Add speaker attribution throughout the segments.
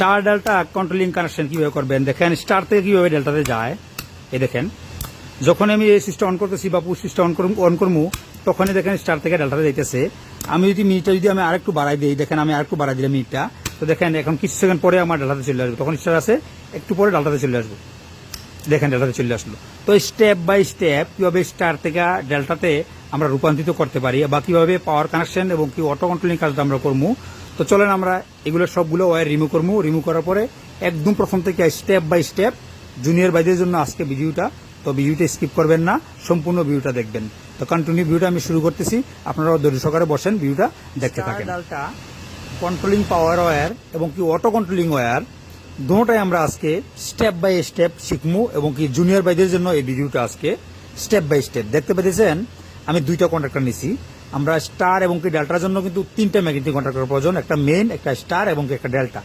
Speaker 1: Star delta controlling connection কীভাবে করবেন? দেখেন, স্টার থেকে কীভাবে ডেল্টাতে যায়? এ দেখেন, যখন আমি এই সুইচটা অন করতেছি বা পুশ সুইচটা অন করব অন করব তখনই দেখেন স্টার থেকে ডেল্টাতে যাইতেছে। আমি যদি মিনিটটা যদি আমি আরেকটু বাড়াই দিই, দেখেন আমি আরেকটু বাড়াই দিলাম মিনিটটা, তো দেখেন এখন কিছু সেকেন্ড পরে আমার ডেল্টাতে চলে আসবে। তখন স্টার আছে, একটু পরে ডেল্টাতে চলে আসব। দেখেন, ডেল্টাতে চলে আসলো। তো স্টেপ বাই স্টেপ কীভাবে স্টার থেকে ডেল্টাতে আমরা রূপান্তরিত করতে পারি বা কীভাবে পাওয়ার কানেকশন এবং কি অটো কন্ট্রোলিং কাজটা আমরা করব তো চলেন আমরা এগুলো সবগুলো ওয়ার রিমুভ করব রিমুভ করার পরে একদম প্রথম থেকে স্টেপ বাই স্টেপ জুনিয়র বাইদের জন্য আজকে ভিডিওটা। তো ভিডিওটা স্কিপ করবেন না, সম্পূর্ণ ভিডিওটা দেখবেন। তো কন্টিনিউ ভিডিওটা আমি শুরু করতেছি। আপনারা ধৈর্য সহকারে বসেন, ভিডিওটা দেখতে থাকেন। কন্ট্রোলিং পাওয়ার ওয়্যার এবং কি অটো কন্ট্রোলিং ওয়ার দুটোটাই আমরা আজকে স্টেপ বাই স্টেপ শিখব এবং কি জুনিয়র বাইদের জন্য এই ভিডিওটা আজকে স্টেপ বাই স্টেপ দেখতে পেতেছেন? আমি দুইটা কন্ট্রাক্টর নিছি। আমরা স্টার এবং কি ডেল্টার জন্য কিন্তু তিনটা ম্যাগনেটিক কন্ট্রাক্টর প্রয়োজন, একটা মেন একটা স্টার এবং একটা ডেল্টা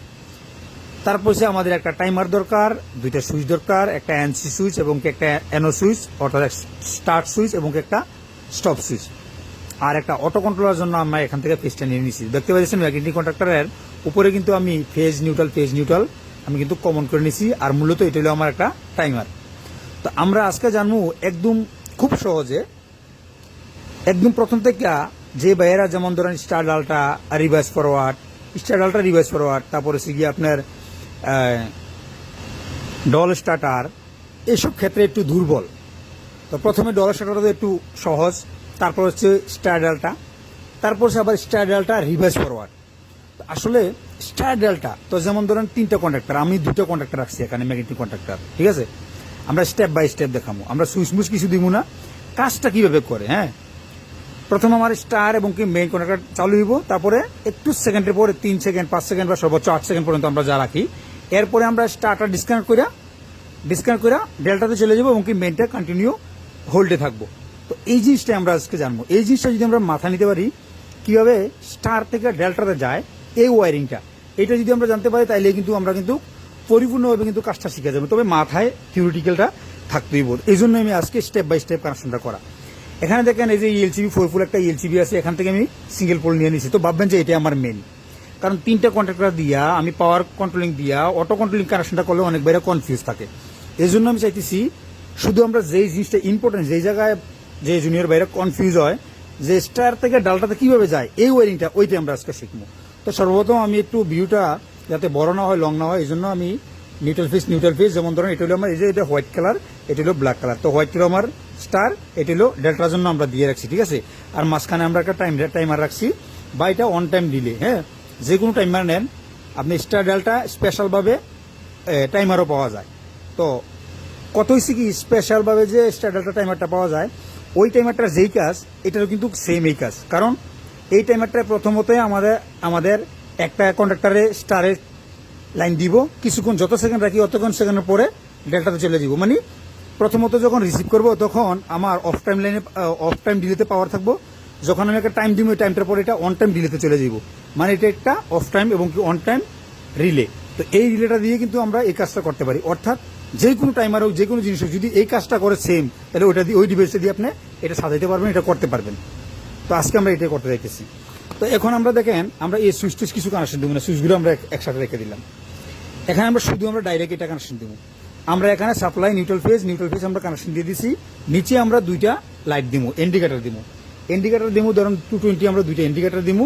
Speaker 1: তারপর সে আমাদের একটা টাইমার দরকার, দুইটা সুইচ দরকার, একটা এনসি সুইচ এবং একটা এনও সুইচ অর্থাৎ স্টার্ট সুইচ এবং একটা স্টপ সুইচ আর একটা অটো কন্ট্রোলার জন্য আমরা এখান থেকে ফেজটা নিয়ে নিয়েছি দেখতে পাচ্ছেন ম্যাগনেটিক কন্ট্রাক্টরের উপরে কিন্তু আমি ফেজ নিউট্রাল ফেজ নিউট্রাল আমি কিন্তু কমন করে নিয়েছি আর মূলত এটা হলো আমার একটা টাইমার তো আমরা আজকে জানব একদম খুব সহজে একদম প্রথম থেকে যে বাইরা যেমন ধরেন স্টার ডালটা রিভার্স ফরওয়ার্ড স্টার ডালটা রিভার্স ফরওয়ার্ড তারপরে হচ্ছে গিয়ে আপনার ডল স্টার্টার এসব ক্ষেত্রে একটু দুর্বল। তো প্রথমে ডল স্টার্টার একটু সহজ, তারপর হচ্ছে স্টার ডালটা, তারপর হচ্ছে আবার স্টার ডালটা রিভার্স ফরওয়ার্ড আসলে স্টার ডেল্টা, তো যেমন ধরেন তিনটা কন্ট্রাক্টর আমি দুটো কন্ট্রাক্টর রাখছি এখানে ম্যাগনেটিক কন্ট্রাক্টর ঠিক আছে? আমরা স্টেপ বাই স্টেপ দেখাবো আমরা সুইচ মুচ কিছু দিব না। কাজটা কীভাবে করে হ্যাঁ? প্রথম আমার স্টার এবং কি মেইন কন্ট্রাক্টর চালু হইব, তারপরে একটু সেকেন্ডের পরে তিন সেকেন্ড পাঁচ সেকেন্ড বা সর্বোচ্চ আট সেকেন্ড পর্যন্ত আমরা যা রাখি। এরপরে আমরা স্টারটা ডিসকানেক্ট করে ডিসকানেক্ট করে ডেল্টাতে চলে যাব এবং কি মেইনটা কন্টিনিউ হোল্ডে থাকব। তো এই জিনিসটা আমরা আজকে জানব। এই জিনিসটা যদি আমরা মাথা নিতে পারি, কীভাবে স্টার থেকে ডেল্টাতে যায় এই ওয়ারিংটা এটা যদি আমরা জানতে পারি, তাইলে কিন্তু আমরা কিন্তু পরিপূর্ণভাবে কিন্তু কাজটা শিখে যাবে। তবে মাথায় থিওরিটিক্যালটা থাকতেই বোধ এই জন্য আমি আজকে স্টেপ বাই স্টেপ কানেকশনটা করা। এখানে দেখেন এই যে ইএলসিবি ফোর ফুল একটা ইএলসিবি আছে, এখান থেকে আমি সিঙ্গেল পোল নিয়ে নিছি। তো ভাববেন যে এটা আমার মেন কারণ তিনটা কন্ট্রাক্টর দিয়া, আমি পাওয়ার কন্ট্রোলিং দিয়া অটো কন্ট্রোলিং কানেকশনটা করলে অনেক বাইরে কনফিউজ থাকে। এই জন্য আমি চাইতেছি, শুধু আমরা যেই জিনিসটা ইম্পর্টেন্ট যেই জায়গায় যে জুনিয়র বাইরে কনফিউজ হয়, যে স্টার থেকে ডালটাতে কীভাবে যায়, এই ওয়ারিংটা ওইটা আমরা আজকে শিখব। তো সর্বপ্রথম আমি একটু ভিউটা যাতে বড় না হয় লং না হয়, এই জন্য আমি নিউট্রাল ফিস নিউট্রাল ফিস যেমন ধরেন এটা হলো আমার, এই যে এটা হোয়াইট কালার এটা হলো ব্ল্যাক কালার তো হোয়াইট হলো আমার স্টার এটি হলো ডেল্টার জন্য আমরা দিয়ে রাখছি, ঠিক আছে? আর মাঝখানে আমরা একটা টাইম টাইমার রাখছি, বা এটা অন টাইম ডিলে হ্যাঁ? যে কোনো টাইমার নেন, আপনি স্টার ডেল্টা স্পেশালভাবে টাইমারও পাওয়া যায়। তো, কত হয়েছে কি স্পেশালভাবে যে স্টার ডেল্টা টাইমারটা পাওয়া যায়, ওই টাইমারটার যেই কাজ, এটারও কিন্তু সেম এই কাজ। কারণ, এই টাইমারটা প্রথমত আমাদের আমাদের একটা কন্ডাক্টারে স্টারের লাইন দিব, কিছুক্ষণ, যত সেকেন্ড রাখি, অতক্ষণ সেকেন্ডের পরে ডেল্টাতে চলে দিব। মানে প্রথমত যখন রিসিভ করব, তখন আমার অফ টাইম লাইনে অফ টাইম ডিলেতে পাওয়ার থাকব। যখন আমি একটা টাইম দিব, ওই টাইমটার পরে এটা অন টাইম ডিলেতে চলে যাব মানে এটা একটা অফ টাইম এবং কি অন টাইম রিলে তো এই রিলেটা দিয়ে কিন্তু আমরা এই কাজটা করতে পারি। অর্থাৎ যে কোনো টাইমার হোক, যে কোনো জিনিস হোক, যদি এই কাজটা করে সেম তাহলে ওইটা দিয়ে, ওই ডিভাইসটা দিয়ে আপনি এটা সাজাইতে পারবেন, এটা করতে পারবেন। তো আজকে আমরা এটাই করতে যাইতেছি তো এখন আমরা দেখেন, আমরা এই সুইচ টুইচ কিছু কানেকশন দেবো না। সুইচগুলো আমরা একসাথে রেখে দিলাম। এখানে আমরা শুধু আমরা ডাইরেক্ট এটা কানেকশন দেবো। আমরা এখানে supply neutral phase neutral phase আমরা কানেকশন দিয়ে দিছি। নিচে আমরা দুইটা লাইট দিব ইন্ডিকেটর দিব ইন্ডিকেটর দিব ধরুন টু টোয়েন্টি আমরা দুইটা ইন্ডিকেটর দিব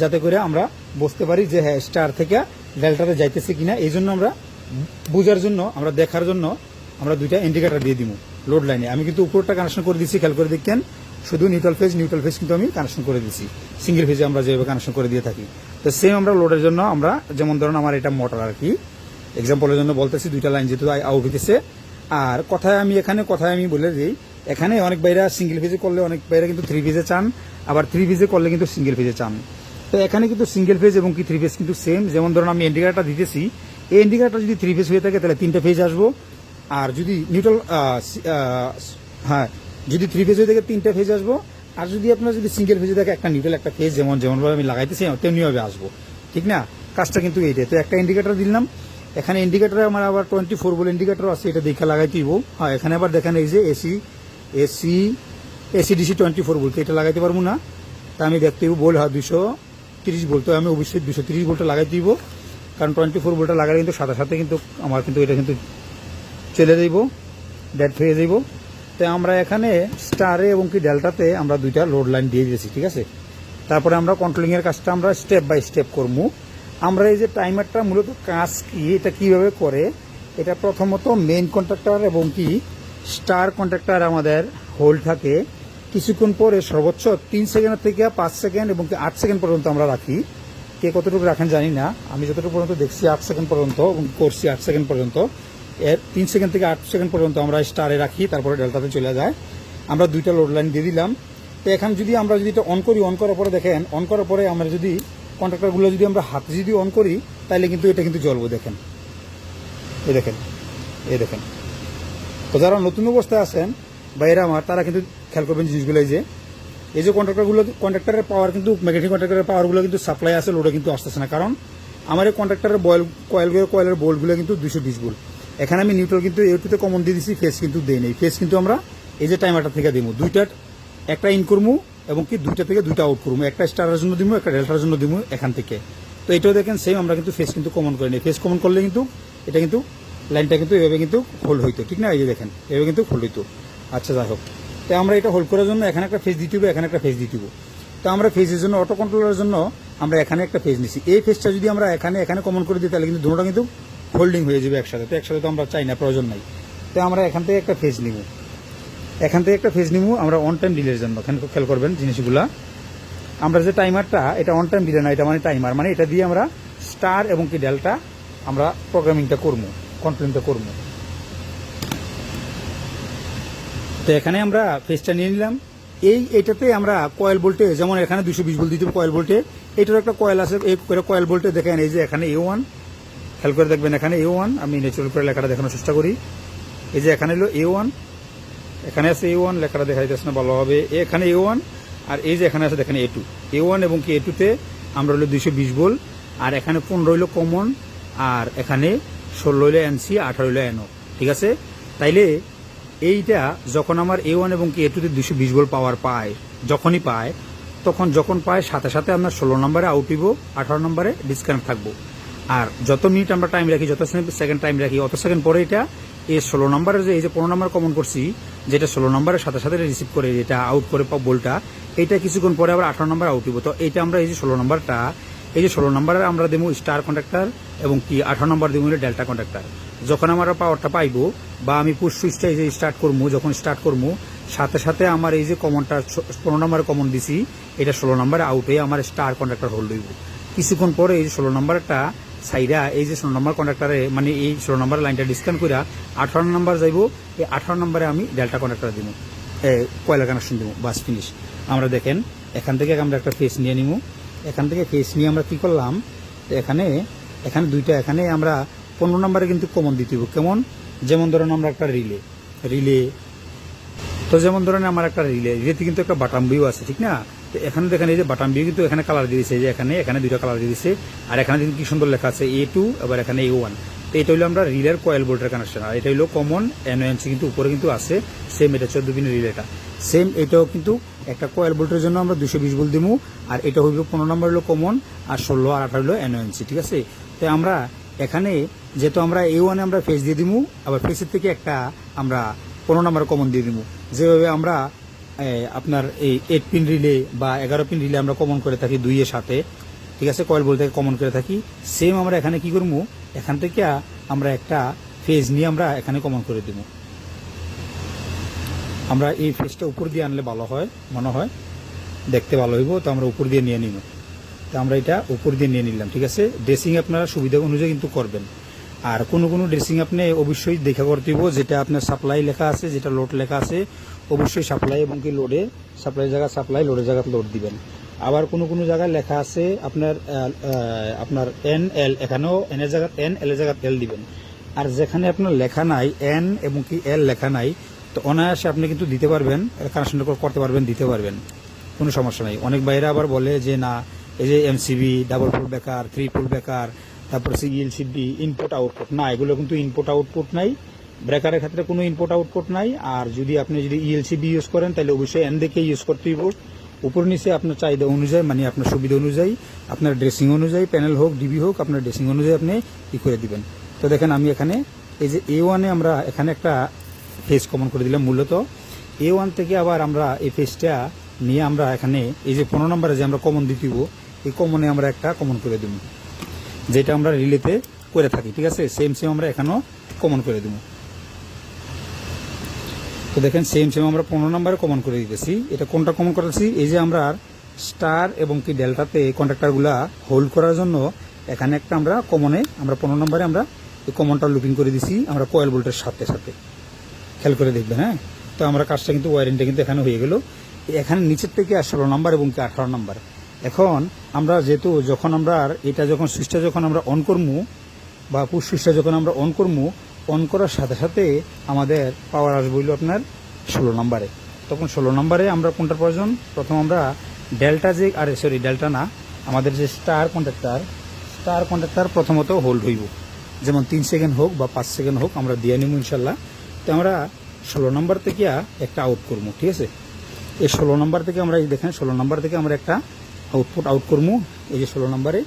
Speaker 1: যাতে করে আমরা বুঝতে পারি যে হ্যাঁ স্টার থেকে ডেল্টাতে যাইতেছে কিনা। এই জন্য আমরা বোঝার জন্য, আমরা দেখার জন্য আমরা দুইটা ইন্ডিকেটর দিয়ে দিব লোড লাইনে আমি কিন্তু উপরটা কানেকশন করে দিচ্ছি খেয়াল করে দেখেন। শুধু নিউট্রাল ফেজ নিউট্রাল ফেজ কিন্তু আমি কানেকশন করে দিচ্ছি সিঙ্গেল ফেজে আমরা যেভাবে কানেকশন করে দিয়ে থাকি। তো সেম আমরা লোডের জন্য আমরা, যেমন ধরুন আমার এটা মোটর আর কি এক্সাম্পলের জন্য বলতেছি, দুইটা লাইন যেহেতু আউট হইতেছে। আর কথায় আমি এখানে, কথায় আমি বলে দিই, এখানে অনেক বাইরা সিঙ্গেল ফেজে করলে অনেক বাইরা কিন্তু থ্রি ফেজে চান, আবার থ্রি ফেজে করলে কিন্তু সিঙ্গেল ফেজে চান। তো এখানে কিন্তু সিঙ্গেল ফেজ এবং কি থ্রি ফেজ কিন্তু সেম যেমন ধরুন আমি ইন্ডিকেটারটা দিতেছি, এই ইন্ডিকেটারটা যদি থ্রি ফেজ হয়ে থাকে, তাহলে তিনটা ফেজ আসব। আর যদি নিউট্রাল হ্যাঁ যদি থ্রি ফেজ হয়ে থাকে, তিনটা ফেজ আসব। আর যদি আপনার যদি সিঙ্গেল ফেজে থাকে, একটা নিউট্রাল একটা ফেজ যেমন, যেমনভাবে আমি লাগাইতেছি, তেমনিভাবে আসব। ঠিক না? কাজটা কিন্তু এইটাই। তো একটা ইন্ডিকেটর দিলাম এখানে ইন্ডিকেটরে আমার আবার টোয়েন্টি ফোর বলে ইন্ডিকেটর আছে, এটা দেখে দিব হ্যাঁ এখানে আবার দেখেন এই যে AC AC AC DC twenty four বলতে এটা লাগাইতে পারব না। তা আমি দেখতে বল হ্যাঁ দুশো তিরিশ বলতে আমি অবশ্যই দুশো তিরিশ বলটা লাগাই দিব কারণ টোয়েন্টি ফোর বলটা লাগালে কিন্তু সাথে সাথে কিন্তু আমার কিন্তু এটা কিন্তু চলে যাইব ডেট হয়ে যাইব। তো আমরা এখানে স্টারে এবং কি ডেল্টাতে আমরা দুইটা লোড লাইন দিয়ে দিয়েছি, ঠিক আছে? তারপরে আমরা কন্ট্রোলিংয়ের কাজটা আমরা স্টেপ বাই স্টেপ করব। আমরা এই যে টাইমারটা মূলত কাজ কি, এটা কীভাবে করে, এটা প্রথমত মেন কন্ট্রাক্টর এবং কি স্টার কন্ট্রাক্টর আমাদের হোল্ড থাকে। কিছুক্ষণ পরে সর্বোচ্চ তিন সেকেন্ড থেকে পাঁচ সেকেন্ড এবং কি আট সেকেন্ড পর্যন্ত আমরা রাখি। কে কতটুকু রাখেন জানি না। আমি যতটুকু পর্যন্ত দেখছি আট সেকেন্ড পর্যন্ত এবং করছি আট সেকেন্ড পর্যন্ত, এর তিন সেকেন্ড থেকে আট সেকেন্ড পর্যন্ত আমরা স্টারে রাখি, তারপরে ডেল্টাতে চলে যায়। আমরা দুইটা লোড লাইন দিয়ে দিলাম। তো এখন যদি আমরা যদি এটা অন করি অন করার পরে দেখেন অন করার পরে আমরা যদি কন্ট্রাক্টরগুলো যদি আমরা হাতে যদি অন করি, তাহলে কিন্তু এটা কিন্তু জ্বলবো, দেখেন। এই দেখেন এই দেখেন। তো যারা নতুন অবস্থায় আছেন বা এরা আমার, তারা কিন্তু খেয়াল করবেন জিনিসগুলো যে, এই যে কন্ট্রাক্টরগুলো, কন্ট্রাক্টরের পাওয়ার কিন্তু ম্যাগনেটিক কন্ট্রাক্টরের পাওয়ারগুলো কিন্তু সাপ্লাই আছে লোডে কিন্তু আসতেছে না। কারণ আমার এই কন্ট্রাক্টরের বয়েল কয়েলগুলো কয়েলের বোল্টগুলো কিন্তু দুশো বিশ বোল্ট এখানে আমি নিউট্রাল কিন্তু এটুতে কমন দিয়ে দিচ্ছি ফেস কিন্তু দেই নেই। ফেস কিন্তু আমরা এই যে টাইমারটা থেকে দিব দুইটার, একটা ইন করব এবং কি দুইটা থেকে দুইটা আউট করব। একটা স্টারের জন্য দিব, একটা ডেল্টার জন্য দিব এখান থেকে। তো এটাও দেখেন সেম আমরা কিন্তু ফেস কিন্তু কমন করে নিই। ফেস কমন করলে কিন্তু এটা কিন্তু লাইনটা কিন্তু এভাবে কিন্তু হোল্ড হইতো, ঠিক না? এই যে দেখেন, এভাবে কিন্তু হোল্ড হইতো। আচ্ছা যাই হোক। তো আমরা এটা হোল্ড করার জন্য এখানে একটা ফেস দিতে হবে এখানে একটা ফেস দিতে হবে তো আমরা ফেজের জন্য অটো কন্ট্রোলের জন্য আমরা এখানে একটা ফেজ নিছি। এই ফেজটা যদি আমরা এখানে এখানে কমন করে দিই, তাহলে কিন্তু দুটোটা কিন্তু হোল্ডিং হয়ে যাবে একসাথে। তো একসাথে তো আমরা চাই না, প্রয়োজন নাই। তো আমরা এখান থেকে একটা ফেজ নিব। এখান থেকে একটা ফেজ নিব, আমরা অন টাইম ডিলের জন্য। খেয়াল করবেন জিনিসগুলা। আমরা যে টাইমারটা এটা অন টাইম ডিলে না, এটা মানে টাইমার মানে এটা দিয়ে আমরা স্টার এবং কি ডেল্টা আমরা প্রোগ্রামিংটা করব কন্ট্রোলিংটা করব। তো এখানে আমরা ফেজটা নিয়ে নিলাম। এই এটাতে আমরা কয়েল ভোল্টে যেমন এখানে দুশো বিশ ভোল্ট দিতে কয়েল ভোল্টে এটার একটা কয়েল আছে, এই কয়েল ভোল্টে দেখেন, এই যে এখানে এ ওয়ান খেয়াল করে দেখবেন এখানে এ ওয়ান আমি ন্যাচুরাল করে লেখাটা দেখানোর চেষ্টা করি। এই যে এখানে হলো এ ওয়ান এখানে আছে এ ওয়ান লেখাটা দেখা যাচ্ছে না ভালোভাবে এখানে এ ওয়ান আর এই যে এখানে আছে, দেখেন এ টু এ ওয়ান এবং কি এ টুতে আমরা হলো দুইশো বিশ ভোল আর এখানে পনেরো হইল কমন আর এখানে ষোলো হইল এনসি আঠারো হইল এনও ঠিক আছে? তাইলে এইটা যখন আমার এ ওয়ান এবং কি এ টুতে দুশো বিশ ভোল্ট পাওয়ার পায়, যখনই পায়, তখন যখন পায়, সাথে সাথে আমরা ষোলো নম্বরে আউট হইব, আঠারো নম্বরে ডিসকানেক্ট থাকব। আর যত মিনিট আমরা টাইম রাখি, যত সেকেন্ড টাইম রাখি, অত সেকেন্ড পরে এটা এই ষোলো নম্বরের যে, এই যে পনেরো নম্বর কমন করছি, যেটা ষোলো নম্বরের সাথে সাথে রিসিভ করে, যেটা আউট করে বলটা এটা কিছুক্ষণ পরে আবার আঠারো নম্বর আউট হইব তো এটা আমরা এই যে ষোলো নম্বরটা এই যে ষোলো নম্বরের আমরা দেবো স্টার কন্ট্রাক্টর এবং কি আঠারো নম্বর দেবো ডেল্টা কন্ট্রাক্টর যখন আমরা পাওয়ারটা পাইবো বা আমি পুশ সুইচটা এই যে স্টার্ট করব, যখন স্টার্ট করব, সাথে সাথে আমার এই যে কমনটা পনেরো নম্বরে কমন দিছি, এটা ষোলো নম্বরে আউট হয়ে আমার স্টার কন্ট্রাক্টর হোল্ড হইব। কিছুক্ষণ পরে এই যে ষোলো নম্বরটা সাইডা এই যে ষোলো নম্বর কন্ট্রাক্টরে মানে এই ষোলো নম্বর লাইনটা ডিসকাউন্ট করে আঠারো নম্বর যাইব, এই আঠারো নম্বরে আমি ডেল্টা কন্ট্রাক্টর দিব কয়লা কানেকশন দিব বাস ফিনিশ আমরা দেখেন, এখান থেকে আমরা একটা ফেস নিয়ে নিব এখান থেকে ফেস নিয়ে আমরা কি করলাম, এখানে এখানে দুইটা, এখানে আমরা পনেরো নম্বরে কিন্তু কমন দিতে কেমন? যেমন ধরেন আমরা একটা রিলে রিলে তো যেমন ধরেন আমার একটা রিলে রিলেতে কিন্তু একটা বাটাম ভিউ আছে, ঠিক না? তো এখানে দেখেন এই যে বাটাম ভিউ কিন্তু এখানে কালার দিয়ে এই যে এখানে এখানে দুইটা কালার দিয়ে দিয়েছে আর এখানে কিন্তু কি সুন্দর লেখা আছে এ টু আবার এখানে এ ওয়ান তো এটা হলো আমরা রিলের কয়েল বোল্টের কানেকশন আর এটা হলো কমন এনওএনসি কিন্তু উপরে কিন্তু আছে সেম এটা চোদ্দ পিনের রিলেটা সেম এটাও কিন্তু একটা কয়েল বোল্টের জন্য আমরা দুশো বিশ ভোল্ট দিব আর এটা হইল পনেরো নম্বর হলো কমন আর ষোলো আর আঠারো হলো এনওএনসি ঠিক আছে? তো আমরা এখানে যেহেতু আমরা এ ওয়ানে আমরা ফেস দিয়ে দিব আবার ফেসের থেকে একটা আমরা পনেরো নম্বর কমন দিয়ে দিব যেভাবে আমরা আপনার এই এইট পিন রিলে বা এগারো পিন রিলে আমরা কমন করে থাকি দুইয়ের সাথে, ঠিক আছে? কয়েল বলতে কমন করে থাকি। সেম আমরা এখানে কি করব? এখান থেকে আমরা একটা ফেজ নিয়ে আমরা এখানে কমন করে দেব। আমরা এই ফেজটা উপর দিয়ে আনলে ভালো হয়, মনে হয়। দেখতে ভালো হইব, তো আমরা উপর দিয়ে নিয়ে নিব। তো আমরা এটা উপর দিয়ে নিয়ে নিলাম, ঠিক আছে? ড্রেসিং আপনারা সুবিধা অনুযায়ী কিন্তু করবেন। আর কোনো কোনো ড্রেসিং আপনি অবশ্যই দেখা করতে হইব, যেটা আপনার সাপ্লাই লেখা আছে, যেটা লোড লেখা আছে, অবশ্যই সাপ্লাই এবং কি লোডে সাপ্লাই জায়গা সাপ্লাই লোডের জায়গা লোড দিবেন। আবার কোনো কোনো জায়গায় লেখা আছে আপনার আপনার এন এল এখানেও এন এর জায়গা এন এল এর জায়গা এল দিবেন। আর যেখানে আপনার লেখা নাই এন এবং কি এল লেখা নাই, তো অনায়াসে আপনি কিন্তু দিতে পারবেন কানেকশন করতে পারবেন দিতে পারবেন। কোনো সমস্যা নাই। অনেক বাইরে আবার বলে যে, না, এই যে এমসিবি ডাবল ফুল বেকার থ্রি ফুল বেকার তারপরে সিএলসিবি ইনপুট আউটপুট না, এগুলো কিন্তু ইনপুট আউটপুট নাই। ব্রেকারের ক্ষেত্রে কোনো ইনপুট আউটপুট নাই। আর যদি আপনি যদি ইএলসিবি ইউজ করেন, তাহলে অবশ্যই এন দেখে ইউজ করতে হইব। উপর নিচে আপনার চাহিদা অনুযায়ী মানে আপনার সুবিধা অনুযায়ী, আপনার ড্রেসিং অনুযায়ী প্যানেল হোক ডিবি হোক, আপনার ড্রেসিং অনুযায়ী আপনি ই করে দিবেন। তো দেখেন আমি এখানে, এই যে এ ওয়ানে আমরা এখানে একটা ফেস কমন করে দিলাম মূলত। এ ওয়ান থেকে আবার আমরা এই ফেসটা নিয়ে আমরা এখানে, এই যে পনেরো নম্বরে যে আমরা কমন দিতিব এই কমনে আমরা একটা কমন করে দেবো। যেটা আমরা রিলেতে করে থাকি, ঠিক আছে? সেম সেম আমরা এখানেও কমন করে দেবো। তো দেখেন সেম সেম আমরা পনেরো নম্বরে কমন করে দিতেছি। এটা কোনটা কমন করেছি এই যে আমরা স্টার এবং কি ডেল্টাতে কন্ট্রাক্টারগুলা হোল্ড করার জন্য এখানে একটা আমরা কমনে আমরা পনেরো নম্বরে আমরা এই কমনটা লুপিং করে দিছি, আমরা কয়েল বোল্টের সাথে সাথে। খেয়াল করে দেখবেন হ্যাঁ? তো আমরা কাজটা কিন্তু ওয়ারেন্টি কিন্তু এখানে হয়ে গেল। এখানে নিচের থেকে ষোলো নাম্বার এবং কি আঠারো নাম্বার। এখন আমরা যেহেতু যখন আমরা এটা যখন সুইচটা যখন আমরা অন করব বা পুশ সুইচটা যখন আমরা অন করব অন করার সাথে সাথে আমাদের পাওয়ার আসবে হইল আপনার ষোলো নম্বরে। তখন ষোলো নম্বরে আমরা কোনটার প্রয়োজন? প্রথম আমরা ডেল্টা যে, আরে সরি ডেল্টা না, আমাদের যে স্টার কন্ট্রাক্টার স্টার কন্ট্রাক্টার প্রথমত হোল্ড হইব। যেমন তিন সেকেন্ড হোক বা পাঁচ সেকেন্ড হোক আমরা দিয়ে নিব ইনশাল্লাহ। তো আমরা ষোলো নম্বর থেকে একটা আউট করব ঠিক আছে? এই ষোলো নম্বর থেকে আমরা দেখেন, ষোলো নম্বর থেকে আমরা একটা আউটপুট আউট করব এই যে ষোলো নম্বরে।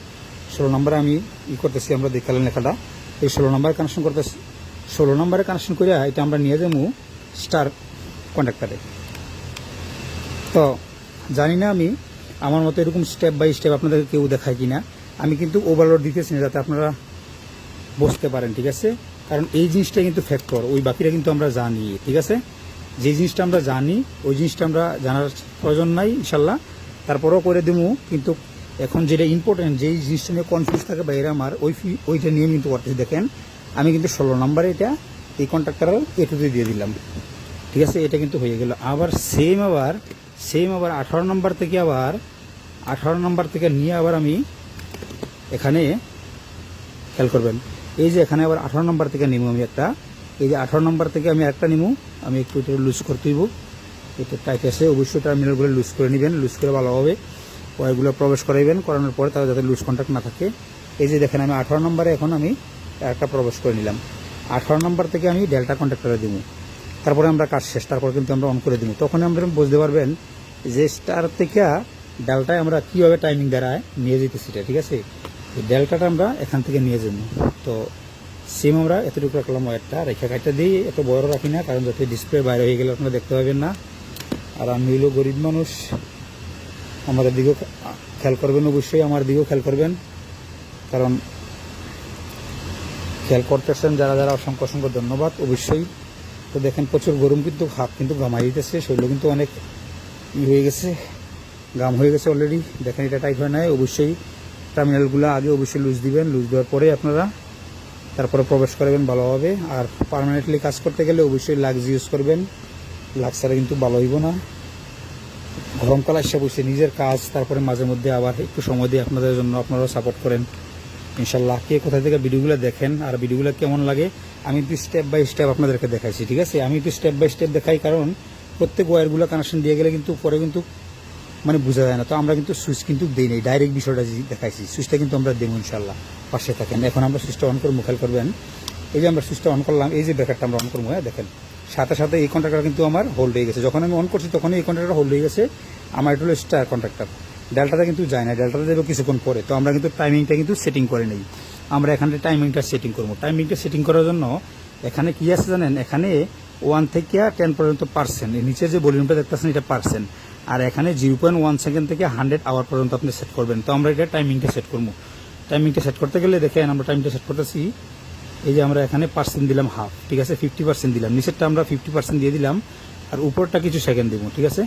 Speaker 1: ষোলো নম্বরে আমি ই করতেছি, আমরা দেখালাম লেখাটা। এই ষোলো নম্বরে কানেকশন করতেছি। ষোলো নম্বরে কানেকশন করে এটা আমরা নিয়ে যাব স্টার কন্ট্রাক্টারে তো জানি না আমি, আমার মতো এরকম স্টেপ বাই স্টেপ আপনাদের কেউ দেখায় কিনা। আমি কিন্তু ওভারলোড দিতেছি না, যাতে আপনারা বসতে পারেন, ঠিক আছে? কারণ এই জিনিসটা কিন্তু ফ্যাক্টর ওই বাকিটা কিন্তু আমরা জানি, ঠিক আছে? যে জিনিসটা আমরা জানি, ওই জিনিসটা আমরা জানার প্রয়োজন নাই, ইনশাল্লাহ। তারপরেও করে দেবো কিন্তু এখন যেটা ইম্পর্টেন্ট যেই জিনিসটা নিয়ে কনফিউজ থাকে বাইরে আমার, ওই ফি- ওইটা নিয়ে কিন্তু করতেছি দেখেন, আমি কিন্তু ষোলো নম্বরে এটা, এই কন্ট্রাক্টার এটুতে দিয়ে দিলাম। ঠিক আছে, এটা কিন্তু হয়ে গেল। আবার সেম আবার সেম আবার আঠারো নম্বর থেকে আবার, আঠারো নম্বর থেকে নিয়ে আবার আমি এখানে খেয়াল করবেন। এই যে এখানে আবার আঠারো নম্বর থেকে নিমু আমি একটা। এই যে আঠারো নম্বর থেকে আমি একটা নিমু, আমি একটু লুজ করতে দিব এটা টাইট আছে অবশ্যই টার্মিনালগুলো লুজ করে নেবেন লুজ করে ভালোভাবে ওয়ারগুলো প্রবেশ করাইবেন করানোর পরে তারা যাতে লুজ কন্ট্যাক্ট না থাকে। এই যে দেখেন আমি আঠারো নম্বরে এখন আমি একটা প্রবেশ করে নিলাম। আঠারো নম্বর থেকে আমি ডেল্টা কন্ট্যাক্টরে দিব। তারপরে আমরা কাজ শেষ তারপর কিন্তু আমরা অন করে দিব। তখন আমরা বুঝতে পারবেন যে স্টার থেকে ডেল্টায় আমরা কীভাবে টাইমিং দ্বারায় নিয়ে যেতেছি এটা, ঠিক আছে? ডেল্টাটা আমরা এখান থেকে নিয়ে যাব। তো সিম আমরা এতটুকু রাখলাম ওয়ারটা রেখা কাটটা দিই এত বড় রাখি না কারণ যাতে ডিসপ্লে বাইরে হয়ে গেলে আপনারা দেখতে পাবেন না। আর আমি হইল গরিব মানুষ। আমাদের দিকেও খেয়াল করবেন অবশ্যই, আমার দিকেও খেয়াল করবেন। কারণ খেয়াল করতেছেন, যারা যারা অসংখ্য অসংখ্য ধন্যবাদ, অবশ্যই। তো দেখেন, প্রচুর গরম কিন্তু হাত কিন্তু গামাই দিতেছে শরীর কিন্তু অনেক ই হয়ে গেছে গাম হয়ে গেছে অলরেডি দেখেন, এটা টাইট হয় নাই, অবশ্যই। টার্মিনালগুলো আগে অবশ্যই লুজ দিবেন লুজ দেওয়ার পরে আপনারা তারপরে প্রবেশ করবেন ভালোভাবে। আর পার্মানেন্টলি কাজ করতে গেলে অবশ্যই লাক্স ইউজ করবেন। লাক্স ছাড়া কিন্তু ভালো হইব না। গরমকাল আসছে বসে নিজের কাজ, তারপরে মাঝে মধ্যে আবার একটু সময় দিয়ে আপনাদের জন্য আপনারাও সাপোর্ট করেন। ইনশাল্লাহ কে কোথা থেকে ভিডিওগুলো দেখেন আর ভিডিওগুলো কেমন লাগে, আমি একটু স্টেপ বাই স্টেপ আপনাদেরকে দেখাইছি, ঠিক আছে? আমি একটু স্টেপ বাই স্টেপ দেখাই, কারণ প্রত্যেক ওয়্যারগুলো কানেকশন দিয়ে গেলে কিন্তু পরে কিন্তু মানে বোঝা যায় না। তো আমরা কিন্তু সুইচ কিন্তু দিই নাই ডাইরেক্ট বিষয়টা দেখাইছি সুইচটা কিন্তু আমরা দেবো ইনশাল্লাহ পাশে থাকেন। এখন আমরা সুইচটা অন করে খেয়াল করবেন। এই যে আমরা সুইচটা অন করলাম, এই যে ব্যাকারটা আমরা অন করব হ্যাঁ দেখেন। সাথে সাথে এই কন্ট্রাক্টর কিন্তু আমার হোল্ড হয়ে গেছে। যখন আমি অন করছি, তখনই এই কন্ট্রাক্টর হোল্ড হয়ে গেছে। আমার এটা হলো স্টার কন্ট্রাক্টর ডেল্টাতে কিন্তু যায় না। ডেল্টাটা দেবো কিছুক্ষণ পরে। তো আমরা কিন্তু টাইমিংটা কিন্তু সেটিং করে নেই। আমরা এখানে টাইমিংটা সেটিং করব। টাইমিংটা সেটিং করার জন্য এখানে কি আছে জানেন? এখানে ওয়ান থেকে টেন পর্যন্ত পার্সেন্ট নিচে যে ভলিউমটা দেখতেছেন, এটা পার্সেন্ট আর এখানে জিরো পয়েন্ট ওয়ান সেকেন্ড থেকে হান্ড্রেড আওয়ার পর্যন্ত আপনি সেট করবেন। তো আমরা এটা টাইমিংটা সেট করব। টাইমিংটা সেট করতে গেলে দেখেন, আমরা টাইমটা সেট করতেছি এই যে আমরা এখানে পার্সেন্ট দিলাম হাফ ঠিক আছে? ফিফটি পার্সেন্ট দিলাম। নিচেরটা আমরা ফিফটি পার্সেন্ট দিয়ে দিলাম, আর উপরটা কিছু সেকেন্ড দেবো, ঠিক আছে?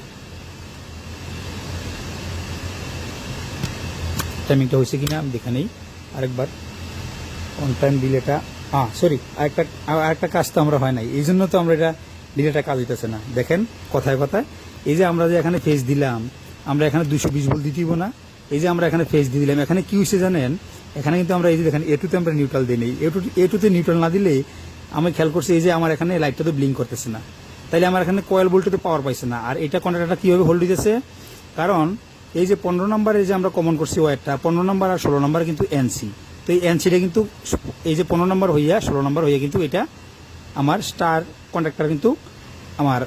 Speaker 1: টাইমিংটা হয়েছে কিনা আমি দেখে নেই। আরেকবার। অন টাইম ডিলেটা হ্যাঁ সরি আরেকটা আরেকটা কাজ তো আমরা হয় নাই। এই জন্য তো আমরা এটা ডিলেটা কাজ হইতেছে না। দেখেন, কথায় কথায়। এই যে আমরা যে এখানে ফেস দিলাম, আমরা এখানে দুশো বিশ ভোল্ট দিতেইব না। এই যে আমরা এখানে ফেস দিয়ে দিলাম, এখানে কি হয়েছে জানেন? এখানে কিন্তু আমরা এই যে দেখেন এটুতে আমরা নিউট্রাল দিই নেই। এটু এটুতে নিউট্রাল না দিলে আমি খেয়াল করছি এই যে আমার এখানে লাইটটা তো ব্লিঙ্ক করতেছে না। তাইলে আমার এখানে কয়েল ভোল্টে তো পাওয়ার পাইছে না। আর এটা কন্ট্রাক্টরটা কীভাবে হোল্ড দিতেছে? কারণ এই যে পনেরো নম্বরে যে আমরা কমন করছি ওয়ারটা পনেরো নম্বর আর ষোলো নম্বর কিন্তু এনসি তো এই এনসিটা কিন্তু, এই যে পনেরো নম্বর হইয়া, ষোলো নম্বর হইয়া কিন্তু এটা আমার স্টার কন্ট্রাক্টর কিন্তু আমার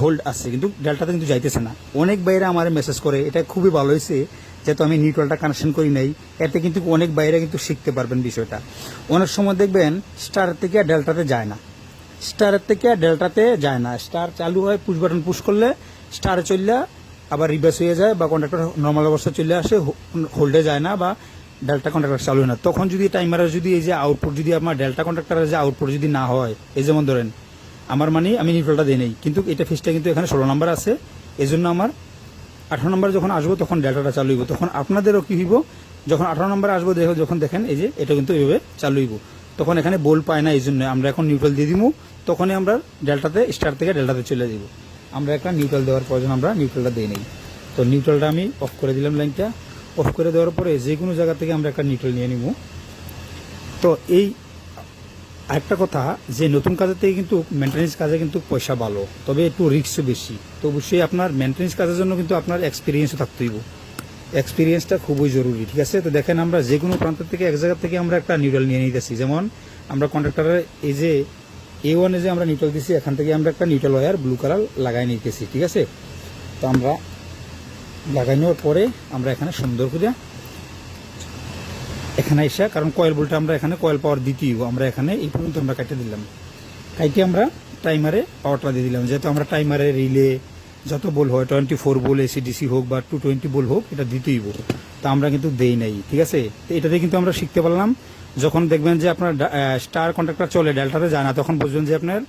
Speaker 1: হোল্ড আছে। কিন্তু ডেল্টাতে কিন্তু যাইতেছে না। অনেক বাইরে আমার মেসেজ করে, এটা খুবই ভালো হয়েছে। যেহেতু আমি নিউট্রালটা কানেকশন করি নাই, এতে কিন্তু অনেক বাইরে কিন্তু শিখতে পারবেন বিষয়টা। অনেক সময় দেখবেন স্টার থেকে ডেল্টাতে যায় না। স্টারের থেকে ডেল্টাতে যায় না। স্টার চালু হয় পুশ বাটন পুশ করলে স্টারে চললে আবার রিভার্স হয়ে যায় বা কন্ট্রাক্টর নর্মাল অবস্থা চলে আসে হোল্ডে যায় না বা ডেল্টা কন্ট্রাক্টর চালু হয় না। তখন যদি টাইমারের যদি এই যে আউটপুট যদি আমার ডেল্টা কন্ট্রাক্টরের যে আউটপুট যদি না হয়, এই যেমন ধরেন, আমার মানে আমি নিউট্রালটা দিই নেই, কিন্তু এটা ফিসটা কিন্তু এখানে ষোলো নাম্বার আছে এই জন্য আমার আঠারো নম্বর যখন আসব, তখন ডেল্টাটা চালু হইব। তখন আপনাদেরও কি হইব? যখন আঠারো নম্বর আসব, দেখো, যখন দেখেন, এই যে, এটা কিন্তু এইভাবে চালু হইব। তখন এখানে বোল পায় না এই জন্য আমরা এখন নিউট্রাল দিয়ে দিব তখনই আমরা ডেল্টাতে স্টার থেকে ডেল্টাতে চলে যাব আমরা একটা নিউট্রাল দেওয়ার প্রয়োজন, আমরা নিউট্রালটা দিয়ে নিই। তো নিউট্রালটা আমি অফ করে দিলাম লাইনটা। অফ করে দেওয়ার পরে যে কোনো জায়গা থেকে আমরা একটা নিউট্রাল নিয়ে নিব তো এই আরেকটা কথা, যে নতুন কাজের থেকে কিন্তু মেনটেন্যান্স কাজে কিন্তু পয়সা ভালো, তবে একটু রিস্কও বেশি। তো অবশ্যই আপনার মেনটেন্যান্স কাজের জন্য কিন্তু আপনার এক্সপিরিয়েন্সও থাকতে হইব এক্সপিরিয়েন্সটা খুবই জরুরি, ঠিক আছে? তো দেখেন আমরা যে কোনো প্রান্ত থেকে এক জায়গা থেকে আমরা একটা নিউট্রাল নিয়ে নিতেছি। যেমন আমরা কন্ট্রাক্টরের এই যে এ ওয়ানে যে আমরা নিউট্রাল দিছি, এখান থেকে আমরা একটা নিউট্রাল ওয়ার ব্লু কালার লাগাই নিতেছি, ঠিক আছে? তো আমরা লাগাই নেওয়ার পরে আমরা এখানে সুন্দর করে এখানে এসে, কারণ কয়েল বলটা আমরা এখানে কয়েল পাওয়ার দিতেই। আমরা এখানে এই পর্যন্ত আমরা কাটে দিলাম। কাইটে আমরা টাইমারে পাওয়ারটা দিয়ে দিলাম। যেহেতু আমরা টাইমারে রিলে যত বল হয় টোয়েন্টি ফোর বল এসিডিসি হোক বা টু টোয়েন্টি বল হোক, এটা দিতেই হইব। তা আমরা কিন্তু দেই নাই, ঠিক আছে? তো এটাতে কিন্তু আমরা শিখতে পারলাম। যখন দেখবেন যে আপনার স্টার কন্ট্রাক্টর চলে, ডেল্টাতে যায় না, তখন বুঝবেন যে আপনার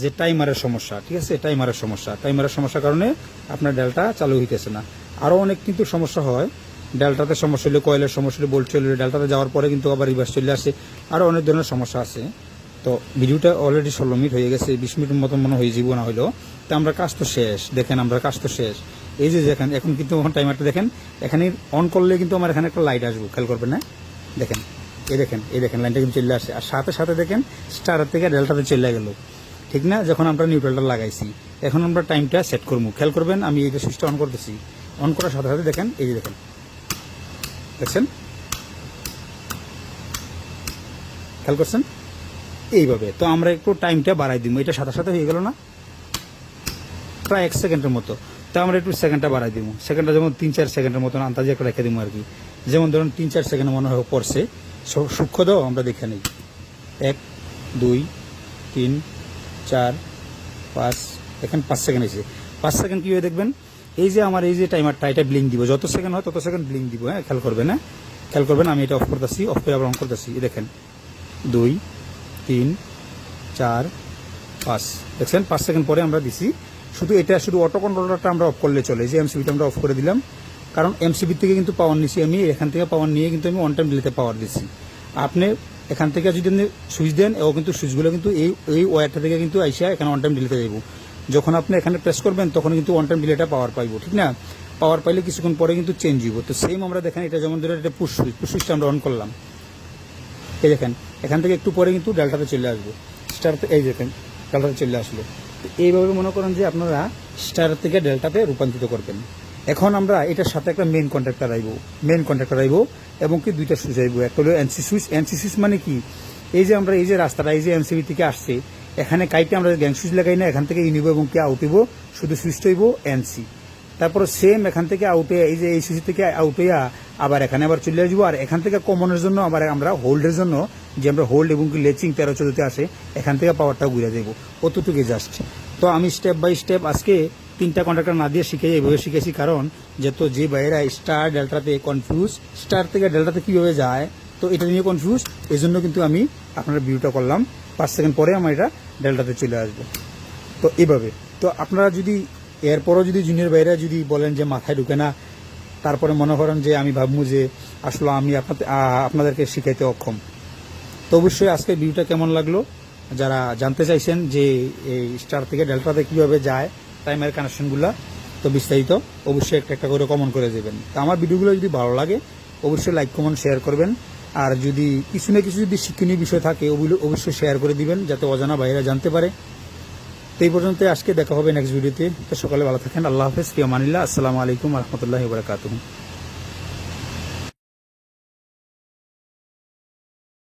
Speaker 1: যে টাইমারের সমস্যা, ঠিক আছে? টাইমারের সমস্যা। টাইমারের সমস্যার কারণে আপনার ডেল্টা চালু হইতেছে না। আরও অনেক কিন্তু সমস্যা হয়। ডেল্টাতে সমস্যা হলে কয়েলের সমস্যা হলে বোল্ট চলে ডেল্টাতে যাওয়ার পরে কিন্তু আবার রিভার্স চলে আসে। আরও অনেক ধরনের সমস্যা আছে। তো ভিডিওটা অলরেডি ষোলো মিনিট হয়ে গেছে, বিশ মিনিটের মতো মনে হয়ে যাব না হইল তো আমরা কাজ তো শেষ, দেখেন আমরা কাজ তো শেষ। এই যে দেখেন, এখন কিন্তু এখন টাইমারটা দেখেন, এখানে অন করলে কিন্তু আমার এখানে একটা লাইট আসব, খেয়াল করবেন না? দেখেন, এই দেখেন এই দেখেন লাইনটা কিন্তু চলে আসে। আর সাথে সাথে দেখেন স্টারের থেকে ডেল্টাতে চলে গেল। ঠিক না? যখন আমরা নিউট্রালটা লাগাইছি, এখন আমরা টাইমটা সেট করব। খেয়াল করবেন, আমি এইটা সুইচটা অন করতেছি। অন করার সাথে সাথে দেখেন, এই যে দেখেন দেখছেন? খেয়াল করছেন? এইভাবে। তো আমরা একটু টাইমটা বাড়াই দিব। এটা সাথে সাথে হয়ে গেল না? প্রায় এক সেকেন্ডের মতো। তো আমরা একটু সেকেন্ডটা বাড়াই দিব। সেকেন্ডটা যেমন তিন চার সেকেন্ডের মতন আন্দাজে একটা রেখে দিব আর কি যেমন ধরুন, তিন চার সেকেন্ড মনে হয় পড়ছে। সূক্ষ্ম দাও, আমরা দেখে নিই। এক, দুই, তিন, চার, পাঁচ। এখানে পাঁচ সেকেন্ড এসে পাঁচ সেকেন্ড কী হয়ে দেখবেন? এই যে আমার এই যে টাইমারটা এটা ব্লিং দিব। যত সেকেন্ড হয় তত সেকেন্ড ব্লিং দিব হ্যাঁ? খেয়াল করবেন হ্যাঁ? খেয়াল করবেন, আমি এটা অফ করতেছি অফ করে আবার অন করতেছি। দেখেন, দুই, তিন, চার, পাঁচ। দেখছেন? পাঁচ সেকেন্ড পরে আমরা দিছি। শুধু এটা, শুধু অটো কন্ট্রোলারটা আমরা অফ করলে চলে। যে এমসিবিটা আমরা অফ করে দিলাম। কারণ এমসিবি থেকে কিন্তু পাওয়ার নিছি আমি, এখান থেকে পাওয়ার নিয়ে কিন্তু আমি ওয়ান টাইম ডিলেতে পাওয়ার দিচ্ছি আপনি এখান থেকে যদি আপনি সুইচ দেন ও কিন্তু সুইচগুলো কিন্তু এই এই ওয়্যারটা থেকে কিন্তু আইসা এখানে ওয়ান টাইম ডিলেতে যাইব। যখন আপনি এখানে প্রেস করবেন, তখন কিন্তু ওয়ান টাইম ডিলেটা পাওয়ার পাইব, ঠিক না? পাওয়ার পাইলে কিছুক্ষণ পরে কিন্তু চেঞ্জ হইব। তো সেম আমরা দেখেন, এটা যেমন ধরে এটা পুশ সুইচ পুশ সুইচটা আমরা অন করলাম। এই দেখেন, এখান থেকে একটু পরে কিন্তু ডেল্টাতে চলে আসব। স্টার এই দেখেন ডেল্টাতে চলে আসলো। এইভাবে মনে করেন যে আপনারা স্টার থেকে ডেল্টাতে রূপান্তরিত করবেন। এখন আমরা এটার সাথে একটা মেন কন্ট্রাক্টর আইব। মেন কন্ট্রাক্টর আইব এবং কি দুইটা সুইচ আইব। একটা হলো এনসি সুইচ এনসি সুইচ মানে কি? এই যে আমরা, এই যে রাস্তাটা, এই যে এমসিবি থেকে আসছে এখানে কাইটে আমরা গ্যাং সুইচ লাগাই না, এখান থেকে ইনিব এবং কি আউট হইব, শুধু সুইচটা হইব এনসি। তারপরে সেম এখান থেকে আউটে এই যে এই সিসি থেকে আউট হইয়া আবার এখানে আবার চলে আসব, আর এখান থেকে কমনের জন্য আবার আমরা হোল্ডের জন্য যে আমরা হোল্ড এবং কি লেচিং তেরো চোদ্দতে আসে, এখান থেকে পাওয়ারটা ঘুরে দেবো অতটুকু জাস্ট তো আমি স্টেপ বাই স্টেপ আজকে তিনটা কন্ট্রাক্টর না দিয়ে শিখে এইভাবে শিখেছি কারণ যে তো যে বাইরা স্টার ডেল্টাতে কনফিউজ স্টার থেকে ডেল্টাতে কীভাবে যায়, তো এটা নিয়ে কনফিউজ এই জন্য কিন্তু আমি আপনার ভিউটা করলাম। পাঁচ সেকেন্ড পরে আমার এটা ডেল্টাতে চলে আসবে। তো এইভাবে। তো আপনারা যদি এরপরও যদি জুনিয়র ভাইরা যদি বলেন যে মাথায় ঢুকে না, তারপরে মনে করেন যে আমি ভাববো যে আসলে আমি আপনাদের আপনাদেরকে শিখাইতে অক্ষম। তো অবশ্যই আজকের ভিডিওটা কেমন লাগল? যারা জানতে চাইছেন যে এই স্টার থেকে ডেল্টাতে কীভাবে যায় টাইমের কানেকশনগুলো তো বিস্তারিত অবশ্যই একটা একটা করে কমন করে দেবেন। তো আমার ভিডিওগুলো যদি ভালো লাগে, অবশ্যই লাইক কমেন্ট শেয়ার করবেন। আর যদি কিছু না কিছু যদি শিক্ষণীয় বিষয় থাকে ওগুলো অবশ্যই শেয়ার করে দিবেন, যাতে অজানা বাইরে জানতে পারে। তো এই পর্যন্ত আজকে দেখা হবে নেক্সট ভিডিওতে তো। সকালে ভালো থাকেন। আল্লাহ হাফেজ। ফিয়ামানিল্লাহ আসসালামু আলাইকুম রহমতুল্লাহ বরকাতুহ।